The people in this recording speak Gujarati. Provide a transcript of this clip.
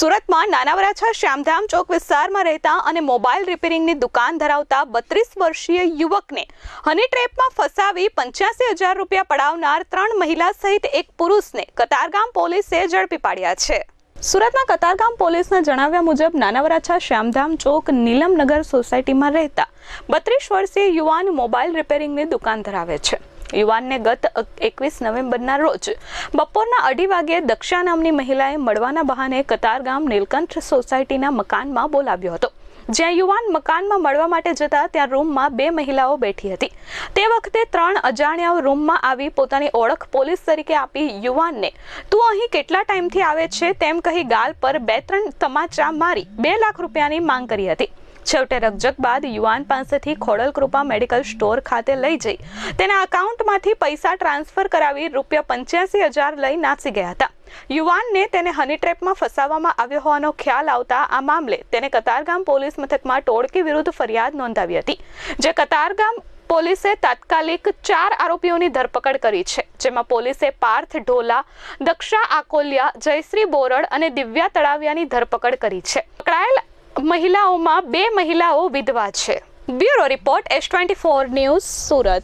સુરતમાં નાનાવરાછા શ્યામધામ ચોક વિસ્તારમાં રહેતા અને મોબાઈલ રિપેરિંગની દુકાન ધરાવતા બત્રીસ વર્ષીય યુવકને હની ટ્રેપમાં ફસાવી પંચ્યાસી હજાર રૂપિયા પડાવનાર ત્રણ મહિલા સહિત એક પુરુષને કતારગામ પોલીસે ઝડપી પાડ્યા છે. સુરતના કતારગામ પોલીસના જણાવ્યા મુજબ નાનાવરાછા શ્યામધામ ચોક નીલમનગર સોસાયટીમાં રહેતા બત્રીસ વર્ષીય યુવાન મોબાઈલ રિપેરિંગની દુકાન ધરાવે છે. યુવાનને ગત એકવીસ નવેમ્બરના રોજ બપોરના અઢી વાગ્યે દક્ષા નામની મહિલાએ મળવાના બહાને કતારગામ નીલકંઠ સોસાયટીના મકાનમાં બોલાવ્યો હતો. જ્યાં યુવાન મકાનમાં મળવા માટે જતા ત્યાં રૂમમાં બે મહિલાઓ બેઠી હતી. તે વખતે ત્રણ અજાણ્યાઓ રૂમમાં આવી પોતાની ઓળખ પોલીસ તરીકે આપી યુવાનને, તું અહીં કેટલા ટાઈમથી આવે છે? તેમ કહી ગાલ પર બે ત્રણ તમાચા મારી બે લાખ રૂપિયાની માંગ કરી હતી. છેવટે રકજક બાદ યુવાન પાસેથી ખોડલ કૃપા મેડિકલ સ્ટોર ખાતે લઈ જઈ. તેના અકાઉન્ટમાંથી પૈસા ટ્રાન્સફર કરાવી રૂપિયા પંચ્યાસી હજાર લઈ નાસી ગયા હતા. યુવાનને તેને હની ટ્રેપમાં ફસાવવામાં આવ્યો હોવાનો ખ્યાલ આવતા આ મામલે તેને કતારગામ પોલીસ મથકમાં ટોળકી વિરુદ્ધ ફરિયાદ નોંધાવી હતી, જે કતારગામ પોલીસે તાત્કાલિક ચાર આરોપીઓની ધરપકડ કરી છે, જેમાં પોલીસે પાર્થ ઢોલા, દક્ષા આકોલિયા, જયશ્રી બોરડ અને દિવ્યા તળાવિયાની ધરપકડ કરી છે. પકડાયેલ મહિલાઓમાં બે મહિલાઓ વિધવા છે. Bureau report S twenty four news Surat.